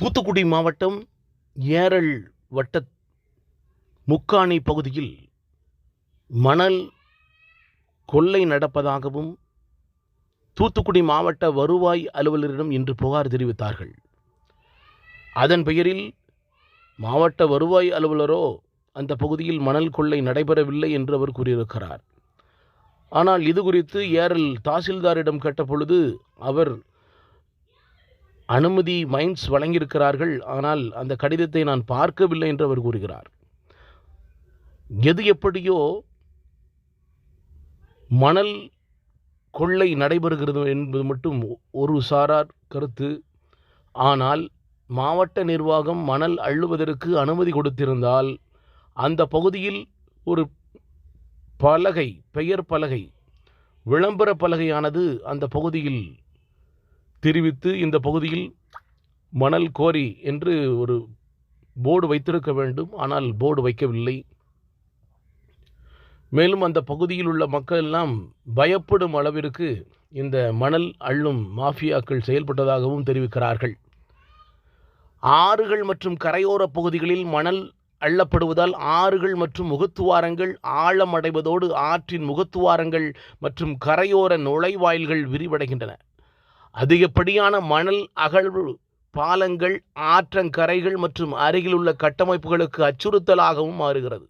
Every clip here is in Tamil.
தூத்துக்குடி மாவட்டம் ஏரல் வட்ட முக்காணி பகுதியில் மணல் கொள்ளை நடப்பதாகவும் தூத்துக்குடி மாவட்ட வருவாய் அலுவலரிடம் இன்று புகார் தெரிவித்தார்கள். அதன் பெயரில் மாவட்ட வருவாய் அலுவலரோ அந்த பகுதியில் மணல் கொள்ளை நடைபெறவில்லை என்று அவர் கூறியிருக்கிறார். ஆனால் இது குறித்து ஏரல் தாசில்தாரிடம் கேட்டபொழுது அவர் அனுமதி மைன்ஸ் வழங்கியிருக்கிறார்கள் ஆனால் அந்த கடிதத்தை நான் பார்க்கவில்லை என்று அவர் கூறுகிறார். எது எப்படியோ மணல் கொள்ளை நடைபெறுகிறது என்பது மட்டும் ஒரு சாரார் கருத்து. ஆனால் மாவட்ட நிர்வாகம் மணல் அள்ளுவதற்கு அனுமதி கொடுத்திருந்தால் அந்த பகுதியில் ஒரு பலகை பெயர் பலகை விளம்பர பலகையானது அந்த பகுதியில் தெரிவித்து இந்த பகுதியில் மணல் கோரி என்று ஒரு போர்டு வைத்திருக்க வேண்டும். ஆனால் போர்டு வைக்கவில்லை. மேலும் அந்த பகுதியில் உள்ள மக்கள் எல்லாம் பயப்படும் அளவிற்கு இந்த மணல் அள்ளும் மாஃபியாக்கள் செயல்பட்டதாகவும் தெரிவிக்கிறார்கள். ஆறுகள் மற்றும் கரையோர பகுதிகளில் மணல் அள்ளப்படுவதால் ஆறுகள் மற்றும் முகத்துவாரங்கள் ஆழமடைவதோடு ஆற்றின் முகத்துவாரங்கள் மற்றும் கரையோர நுழைவாயில்கள் விரிவடைகின்றன. அதிகப்படியான மணல் அகழ்வு பாலங்கள் ஆற்றங்கரைகள் மற்றும் அருகிலுள்ள கட்டமைப்புகளுக்கு அச்சுறுத்தலாகவும் மாறுகிறது.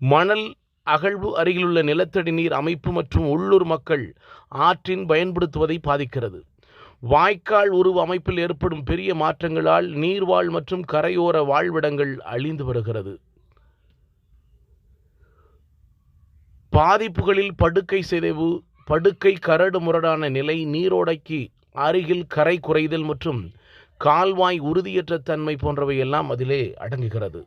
மணல் அகழ்வு அருகிலுள்ள நிலத்தடி நீர் அமைப்பு மற்றும் உள்ளூர் மக்கள் ஆற்றின் பயன்படுத்துவதை பாதிக்கிறது. வாய்க்கால் உருவ அமைப்பில் ஏற்படும் பெரிய மாற்றங்களால் நீர்வாழ் மற்றும் கரையோர வாழ்விடங்கள் அழிந்து வருகிறது. பாதிப்புகளில் படுக்கை சிதைவு படுக்கை கரடு முரடான நிலை நீரோடைக்கு அருகில் கரை குறைதல் மற்றும் கால்வாய் உறுதியற்ற தன்மை போன்றவை எல்லாம் அதிலே அடங்குகிறது.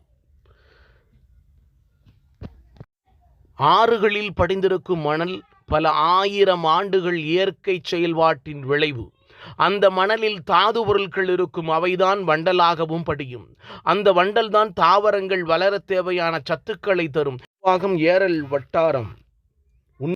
ஆறுகளில் படிந்திருக்கும் மணல் பல ஆயிரம் ஆண்டுகள் இயற்கை செயல்பாட்டின் விளைவு. அந்த மணலில் தாது பொருட்கள் இருக்கும் அவைதான் வண்டலாகவும் படியும். அந்த வண்டல்தான் தாவரங்கள் வளர தேவையான சத்துக்களை தரும். ஏறல் ஏரல் வட்டாரம்.